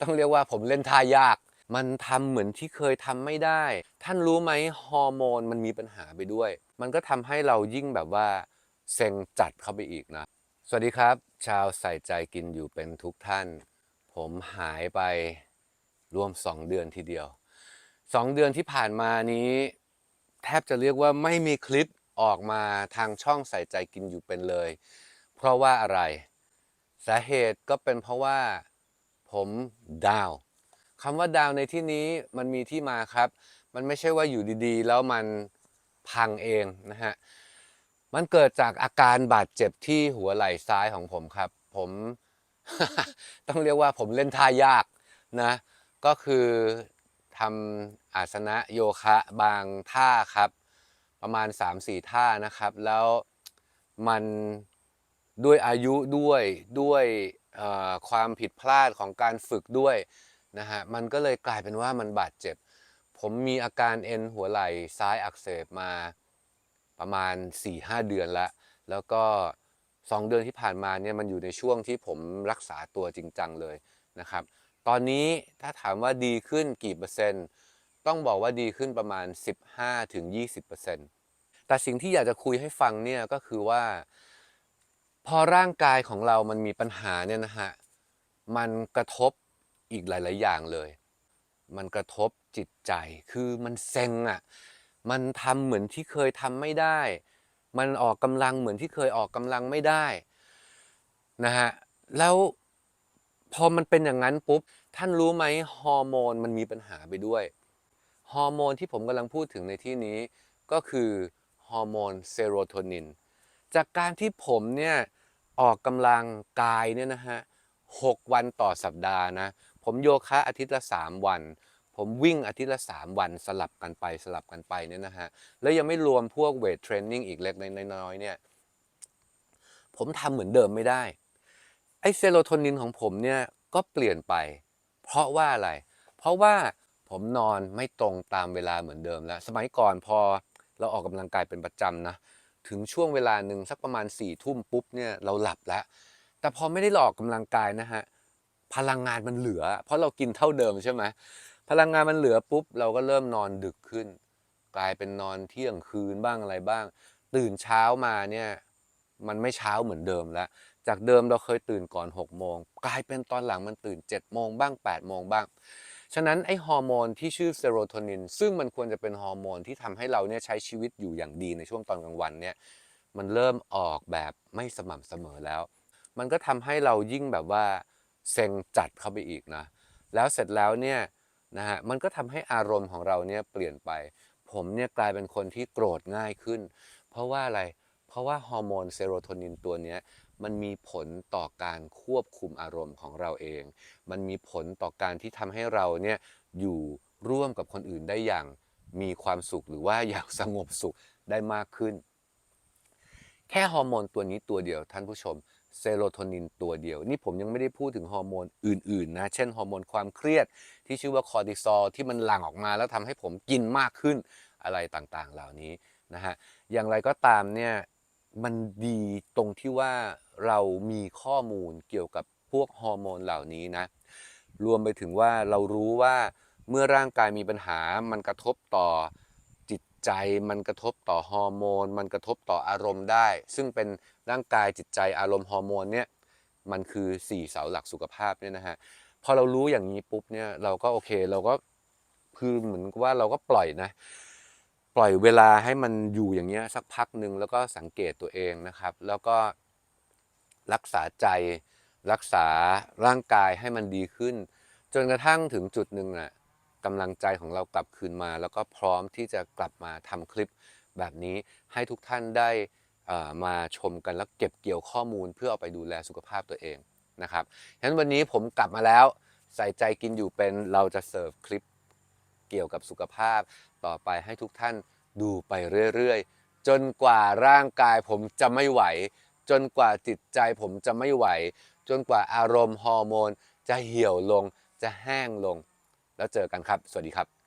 ต้องเรียกว่าผมเล่นท่ายาก มันทำเหมือนที่เคยทำไม่ได้ ท่านรู้ไหมฮอร์โมนมันมีปัญหาไปด้วย มันก็ทำให้เรายิ่งแบบว่าเซ็งจัดเข้าไปอีกนะ สวัสดีครับ ชาวใส่ใจกินอยู่เป็นทุกท่าน ผมหายไปรวม 2 เดือนทีเดียว 2 เดือนที่ผ่านมานี้ แทบจะเรียกว่าไม่มีคลิปออกมาทางช่องใส่ใจกินอยู่เป็นเลย เพราะว่าอะไร สาเหตุก็เป็นเพราะว่า ผมดาวคำว่าดาวในที่นี้มันมีที่มาครับ มันไม่ใช่ว่าอยู่ดีๆ แล้วมันพังเองนะฮะ มันเกิดจากอาการบาดเจ็บที่หัวไหล่ซ้ายของผมครับ ผม ต้องเรียกว่าผมเล่นท่ายากนะ ก็คือทำอาสนะโยคะบางท่าครับ ประมาณ 3-4 ท่านะครับ แล้วมันด้วยอายุด้วยด้วย ความผิดพลาดของการฝึกด้วยนะฮะมันก็เลยกลายเป็นว่ามันบาดเจ็บ ผมมีอาการเอ็นหัวไหล่ซ้ายอักเสบมาประมาณ 4-5 เดือนแล้วแล้วก็ 2 เดือนที่ผ่านมาเนี่ยมันอยู่ในช่วงที่ผมรักษาตัวจริงจังเลยนะครับตอนนี้ถ้าถามว่าดีขึ้นกี่เปอร์เซ็นต์ ต้องบอกว่าดีขึ้นประมาณ 15-20%แต่สิ่งที่อยากจะคุยให้ฟังเนี่ยก็คือว่า พอร่างกายของเรามันมีปัญหาเนี่ยนะฮะ มันกระทบอีกหลาย ๆ อย่างเลย มันกระทบจิตใจ คือมันเซ็งอะ มันทำเหมือนที่เคยทำไม่ได้ มันออกกำลังเหมือนที่เคยออกกำลังไม่ได้นะฮะ แล้วพอมันเป็นอย่างนั้นปุ๊บ ท่านรู้ไหมฮอร์โมนมันมีปัญหาไปด้วย ฮอร์โมนที่ผมกำลังพูดถึงในที่นี้ก็คือฮอร์โมนเซโรโทนิน จากการที่ผมเนี่ยออกกำลังกายเนี่ยนะฮะหกวันต่อสัปดาห์นะ ผมโยคะอาทิตย์ละ 3 วัน ผมวิ่งอาทิตย์ละ 3 วันสลับกันไปสลับกันไปเนี่ยนะฮะ แล้วยังไม่รวมพวกเวทเทรนนิ่งอีกเล็กน้อยๆเนี่ย ผมทำเหมือนเดิมไม่ได้ ไอเซโรโทนินของผมเนี่ยก็เปลี่ยนไป เพราะว่าอะไร เพราะว่าผมนอนไม่ตรงตามเวลาเหมือนเดิมแล้ว สมัยก่อนพอเราออกกำลังกายเป็นประจำนะ ถึงช่วงเวลาหนึ่งสักประมาณ4ี่ทุ่มปุ๊บเนี่ยเราหลับแล้ว แต่พอไม่ได้ออกกำลังกายนะฮะพลังงานมันเหลือ เพราะเรากินเท่าเดิมใช่ไหมพลังงานมันเหลือปุ๊บเราก็เริ่มนอนดึกขึ้น กลายเป็นนอนเที่ยงคืนบ้างอะไรบ้าง ตื่นเช้ามาเนี่ยมันไม่เช้าเหมือนเดิมแล้ว จากเดิมเราเคยตื่นก่อน6โมงกลายเป็นตอนหลังมันตื่น7โมงบ้าง8โมงบ้าง ฉะนั้นไอฮอร์โมนที่ชื่อเซโรโทนินซึ่งมันควรจะเป็นฮอร์โมนที่ทำให้เราเนี่ยใช้ชีวิตอยู่อย่างดีในช่วงตอนกลางวันเนี่ยมันเริ่มออกแบบไม่สม่ำเสมอแล้ว มันก็ทำให้เรายิ่งแบบว่าเซ็งจัดเข้าไปอีกนะแล้วเสร็จแล้วเนี่ยนะฮะมันก็ทำให้อารมณ์ของเราเนี่ยเปลี่ยนไป ผมเนี่ยกลายเป็นคนที่โกรธง่ายขึ้น เพราะว่าอะไรเพราะว่าฮอร์โมนเซโรโทนินตัวนี้มันมีผลต่อการควบคุมอารมณ์ของเราเอง มันมีผลต่อการที่ทำให้เราเนี่ยอยู่ร่วมกับคนอื่นได้อย่างมีความสุขหรือว่าอย่างสงบสุขได้มากขึ้น แค่ฮอร์โมนตัวนี้ตัวเดียวท่านผู้ชมเซโรโทนินตัวเดียว นี่ผมยังไม่ได้พูดถึงฮอร์โมนอื่นๆนะ เช่นฮอร์โมนความเครียดที่ชื่อว่าคอร์ติซอลที่มันหลั่งออกมาแล้วทำให้ผมกินมากขึ้นอะไรต่างๆ เหล่านี้นะฮะ อย่างไรก็ตามเนี่ย มันดีตรงที่ว่าเรามีข้อมูลเกี่ยวกับพวกฮอร์โมนเหล่านี้นะ รวมไปถึงว่าเรารู้ว่าเมื่อร่างกายมีปัญหา มันกระทบต่อจิตใจ มันกระทบต่อฮอร์โมน มันกระทบต่ออารมณ์ได้ ซึ่งเป็นร่างกายจิตใจอารมณ์ฮอร์โมนเนี่ย มันคือ 4 เสาหลักสุขภาพเนี่ยนะฮะ พอเรารู้อย่างนี้ปุ๊บเนี่ย เราก็โอเค เราก็คือเหมือนว่าเราก็ปล่อยนะ ปล่อยเวลาให้มันอยู่อย่างเงี้ยสักพักหนึ่งแล้วก็สังเกตตัวเองนะครับ แล้วก็รักษาใจ รักษาร่างกายให้มันดีขึ้น จนกระทั่งถึงจุดหนึ่งน่ะกำลังใจของเรากลับคืนมา แล้วก็พร้อมที่จะกลับมาทำคลิปแบบนี้ให้ทุกท่านได้อ่อมาชมกันแล้วเก็บเกี่ยวข้อมูลเพื่อเอาไปดูแลสุขภาพตัวเองนะครับฉะนั้นวันนี้ผมกลับมาแล้วใส่ใจกินอยู่เป็นเราจะเสิร์ฟคลิป เกี่ยวกับสุขภาพ ต่อไปให้ทุกท่านดูไปเรื่อยๆ จนกว่าร่างกายผมจะไม่ไหว จนกว่าจิตใจผมจะไม่ไหว จนกว่าอารมณ์ฮอร์โมน จะเหี่ยวลงจะแห้งลง แล้วเจอกันครับ สวัสดีครับ